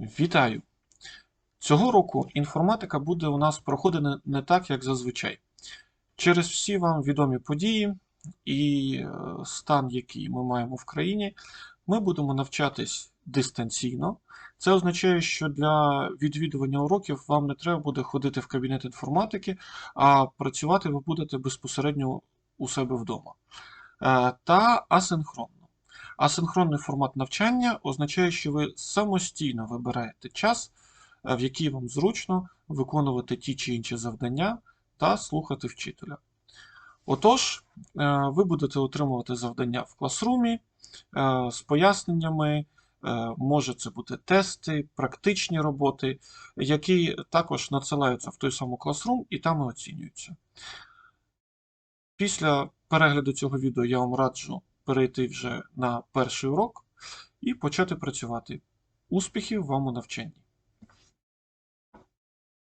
Вітаю! Цього року інформатика буде у нас проходити не так, як зазвичай. Через всі вам відомі події і е, стан, який ми маємо в країні, ми будемо навчатись дистанційно. Це означає, що для відвідування уроків вам не треба буде ходити в кабінет інформатики, а працювати ви будете безпосередньо у себе вдома. Е, Та асинхронно. Асинхронний формат навчання означає, що ви самостійно вибираєте час, е, в який вам зручно виконувати ті чи інші завдання та слухати вчителя. Отож, е, ви будете отримувати завдання в класрумі е, з поясненнями, може це бути тести, практичні роботи, які також надсилаються в той самий класрум і там і оцінюються. Після перегляду цього відео я вам раджу перейти вже на перший урок і почати працювати. Успіхів вам у навчанні!